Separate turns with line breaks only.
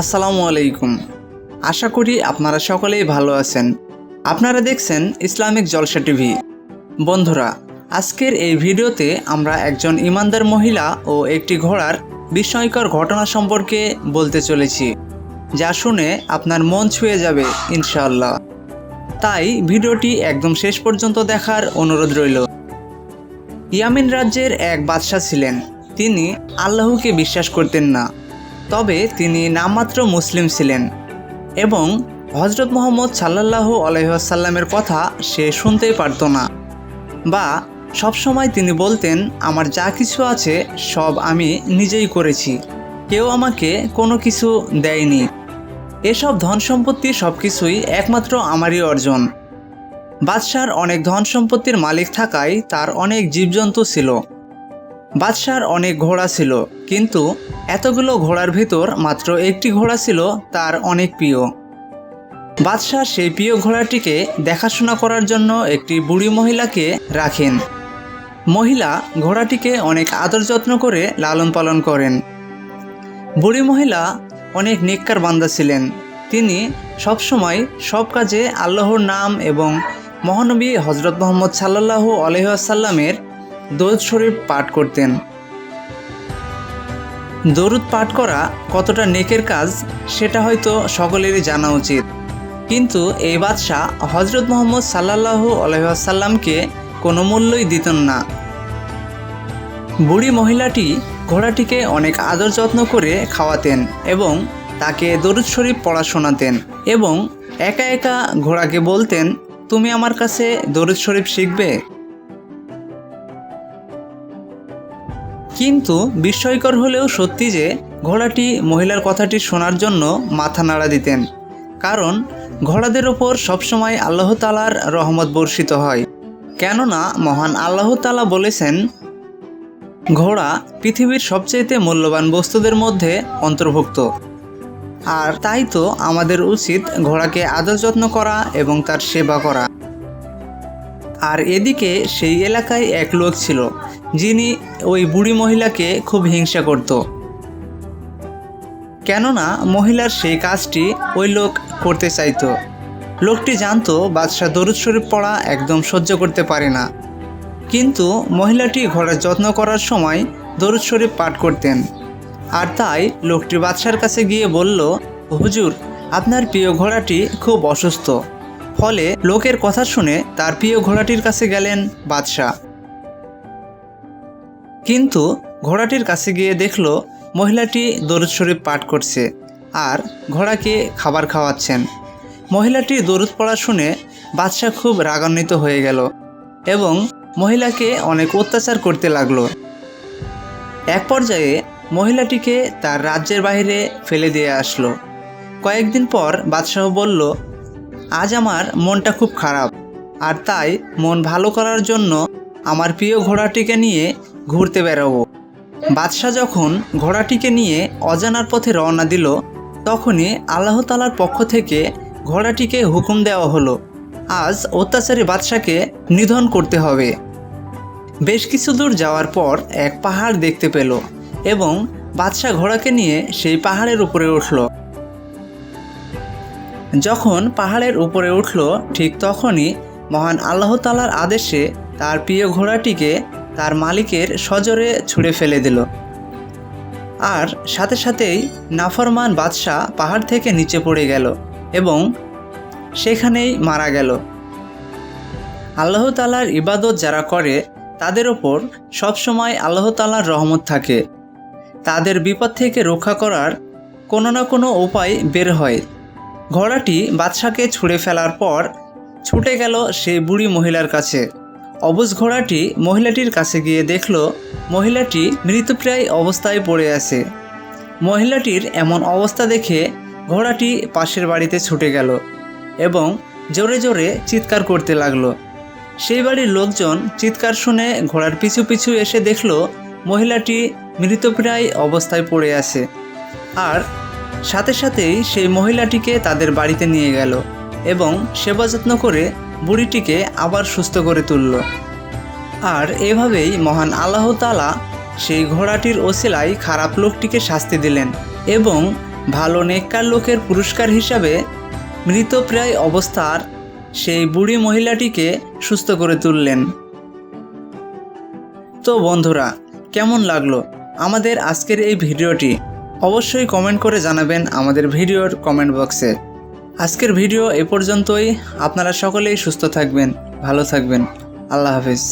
আসসালামু আলাইকুম। আশা করি আপনারা সকলেই ভালো আছেন। আপনারা দেখছেন ইসলামিক জলসা টিভি। বন্ধুরা, আজকের এই ভিডিওতে আমরা একজন ইমানদার মহিলা ও একটি ঘোড়ার বিস্ময়কর ঘটনা সম্পর্কে বলতে চলেছি, যা শুনে আপনার মন ছুঁয়ে যাবে, ইনশাআল্লাহ। তাই ভিডিওটি একদম শেষ পর্যন্ত দেখার অনুরোধ রইল। ইয়ামিন রাজ্যের এক বাদশাহ ছিলেন। তিনি আল্লাহকে বিশ্বাস করতেন না। তবে তিনি নামমাত্র মুসলিম ছিলেন এবং হজরত মোহাম্মদ সাল্লাহ আলহাসাল্লামের কথা সে শুনতেই পারত না। বা সবসময় তিনি বলতেন, আমার যা কিছু আছে, সব আমি নিজেই করেছি। কেউ আমাকে কোনো কিছু দেয়নি। এসব ধন সম্পত্তি সব কিছুই একমাত্র আমারই অর্জন। বাদশার অনেক ধন সম্পত্তির মালিক থাকায় তার অনেক জীবজন্তু ছিল। বাদশার অনেক ঘোড়া ছিল, কিন্তু এতগুলো ঘোড়ার ভিতর মাত্র একটি ঘোড়া ছিল তার অনেক প্রিয়। বাদশাহ সেই প্রিয় ঘোড়াটিকে দেখাশোনা করার জন্য একটি বুড়ি মহিলাকে রাখেন। মহিলা ঘোড়াটিকে অনেক আদর যত্ন করে লালন পালন করেন। বুড়ি মহিলা অনেক নেককার বান্দা ছিলেন। তিনি সবসময় সব কাজে আল্লাহর নাম এবং মহানবী হজরত মোহাম্মদ সাল্লাহ আলহাসাল্লামের দরুদ শরীফ পাঠ করতেন। দরুদ পাঠ করা কতটা নেকের কাজ, সেটা হয়তো সকলেরই জানা উচিত। কিন্তু এই বাদশাহ হজরত মোহাম্মদ সাল্লাহ আলহাসাল্লামকে কোনো মূল্যই দিতেন না। বুড়ি মহিলাটি ঘোড়াটিকে অনেক আদর যত্ন করে খাওয়াতেন এবং তাকে দরুদ শরীফ পড়া শোনাতেন এবং একা একা ঘোড়াকে বলতেন, তুমি আমার কাছে দরুদ শরীফ শিখবে? কিন্তু বিস্ময়কর হলেও সত্যি যে ঘোড়াটি মহিলার কথাটি শোনার জন্য মাথা নাড়া দিতেন। কারণ ঘোড়াদের ওপর সবসময় আল্লাহ তালার রহমত বর্ষিত হয়। কেননা মহান আল্লাহ তালা বলেছেন, ঘোড়া পৃথিবীর সবচেয়ে মূল্যবান বস্তুদের মধ্যে অন্তর্ভুক্ত। আর তাই তো আমাদের উচিত ঘোড়াকে আদর যত্ন করা এবং তার সেবা করা। আর এদিকে সেই এলাকায় এক লোক ছিল যিনি ওই বুড়ি মহিলাকে খুব হিংসা করত। কেননা মহিলার সেই কাজটি ওই লোক করতে চাইতো। লোকটি জানতো বাদশাহ দরুদ শরীফ পড়া একদম সহ্য করতে পারে না। কিন্তু মহিলাটি ঘোড়ার যত্ন করার সময় দরুদ শরীফ পাঠ করতেন। আর তাই লোকটি বাদশার কাছে গিয়ে বলল, হুজুর, আপনার প্রিয় ঘোড়াটি খুব অসুস্থ। ফলে লোকের কথা শুনে তার প্রিয় ঘোড়াটির কাছে গেলেন বাদশাহ। কিন্তু ঘোড়াটির কাছে গিয়ে দেখল মহিলাটি দরুদ শরীফ পাঠ করছে আর ঘোড়াকে খাবার খাওয়াচ্ছেন। মহিলাটি দরুদ পড়া শুনে বাদশাহ খুব রাগান্বিত হয়ে গেল এবং মহিলাকে অনেক অত্যাচার করতে লাগল। এক পর্যায়ে মহিলাটিকে তার রাজ্যের বাইরে ফেলে দিয়ে আসলো। কয়েকদিন পর বাদশাহ বলল, আজ আমার মনটা খুব খারাপ, আর তাই মন ভালো করার জন্য আমার প্রিয় ঘোড়াটিকে নিয়ে ঘুরতে বেরোবো। বাদশাহ যখন ঘোড়াটিকে নিয়ে অজানার পথে রওনা দিল, তখনই আল্লাহ তালার পক্ষ থেকে ঘোড়াটিকে হুকুম দেওয়া হলো, আজ অত্যাচারী বাদশাকে নিধন করতে হবে। বেশ কিছু দূর যাওয়ার পর এক পাহাড় দেখতে পেল এবং বাদশাহ ঘোড়াকে নিয়ে সেই পাহাড়ের উপরে উঠল। যখন পাহাড়ের উপরে উঠল, ঠিক তখনই মহান আল্লাহ তালার আদেশে তার প্রিয় ঘোড়াটিকে তার মালিকের সজরে ছুঁড়ে ফেলে দিল। আর সাথে সাথেই নাফরমান বাদশাহ পাহাড় থেকে নিচে পড়ে গেল এবং সেখানেই মারা গেল। আল্লাহ তালার ইবাদত যারা করে, তাদের ওপর সবসময় আল্লাহ তালার রহমত থাকে। তাদের বিপদ থেকে রক্ষা করার কোনো না কোনো উপায় বের হয়। ঘোড়াটি বাদশাকে ছুঁড়ে ফেলার পর ছুটে গেল সেই বুড়ি মহিলার কাছে। অবুজ ঘোড়াটি মহিলাটির কাছে গিয়ে দেখল, মহিলাটি মৃতপ্রায় অবস্থায় পড়ে আছে। মহিলাটির এমন অবস্থা দেখে ঘোড়াটি পাশের বাড়িতে ছুটে গেল এবং জোরে জোরে চিৎকার করতে লাগল। সেই বাড়ির লোকজন চিৎকার শুনে ঘোড়ার পিছু পিছু এসে দেখল, মহিলাটি মৃতপ্রায় অবস্থায় পড়ে আছে। আর সাথে সাথেই সেই মহিলাটিকে তাদের বাড়িতে নিয়ে গেল এবং সেবা যত্ন করে বুড়িটিকে আবার সুস্থ করে তুলল। আর এভাবেই মহান আল্লাহ তালা সেই ঘোড়াটির ওসিলায় খারাপ লোকটিকে শাস্তি দিলেন এবং ভালো নেককার লোকের পুরস্কার হিসাবে মৃতপ্রায় অবস্থার সেই বুড়ি মহিলাটিকে সুস্থ করে তুললেন। তো বন্ধুরা, কেমন লাগল আমাদের আজকের এই ভিডিওটি? অবশ্যই কমেন্ট করে জানাবেন আমাদের ভিডিওর কমেন্ট বক্সে। আজকের ভিডিও এ পর্যন্তই। আপনারা সকলেই সুস্থ থাকবেন ভালো থাকবেন। আল্লাহ হাফিজ।